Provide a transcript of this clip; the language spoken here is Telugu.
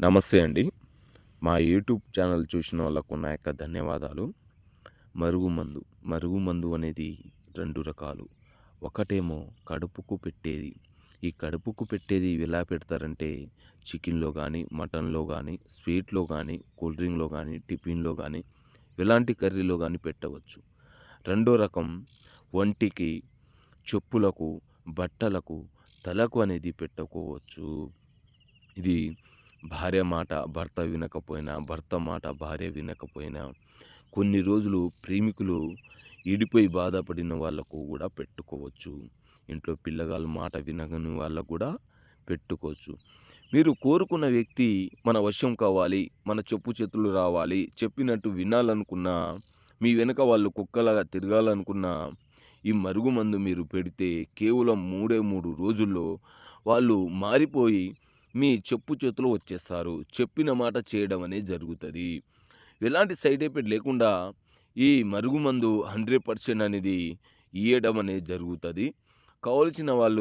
నమస్తే అండి. మా యూట్యూబ్ ఛానల్ చూసిన వాళ్ళకు నా యొక్క ధన్యవాదాలు. మరుగుమందు మరుగుమందు అనేది రెండు రకాలు. ఒకటేమో కడుపుకు పెట్టేది. ఈ కడుపుకు పెట్టేది ఎలా పెడతారంటే చికెన్లో కానీ మటన్లో కానీ స్వీట్లో కానీ కూల్ డ్రింక్లో కానీ టిఫిన్లో కానీ ఎలాంటి కర్రీలో కానీ పెట్టవచ్చు. రెండో రకం ఒంటికి చెప్పులకు బట్టలకు తలకు అనేది పెట్టుకోవచ్చు. ఇది భార్య మాట భర్త వినకపోయినా భర్త మాట భార్య వినకపోయినా కొన్ని రోజులు ప్రేమికులు ఇడిపోయి బాధపడిన వాళ్ళకు కూడా పెట్టుకోవచ్చు. ఇంట్లో పిల్లగాళ్ళ మాట వినగని వాళ్ళకు కూడా పెట్టుకోవచ్చు. మీరు కోరుకున్న వ్యక్తి మన వశం కావాలి మన చెప్పు చేతులు రావాలి చెప్పినట్టు వినాలనుకున్నా మీ వెనక వాళ్ళు కుక్కలాగా తిరగాలనుకున్నా ఈ మరుగుమందు మీరు పెడితే కేవలం మూడే మూడు రోజుల్లో వాళ్ళు మారిపోయి మీ చెప్పు చేతిలో వచ్చేస్తారు. చెప్పిన మాట చేయడం అనేది జరుగుతుంది. ఎలాంటి సైడ్ ఎఫెక్ట్ లేకుండా ఈ మరుగుమందు హండ్రెడ్ పర్సెంట్ అనేది ఇవ్వడం అనేది జరుగుతుంది. కావలసిన వాళ్ళు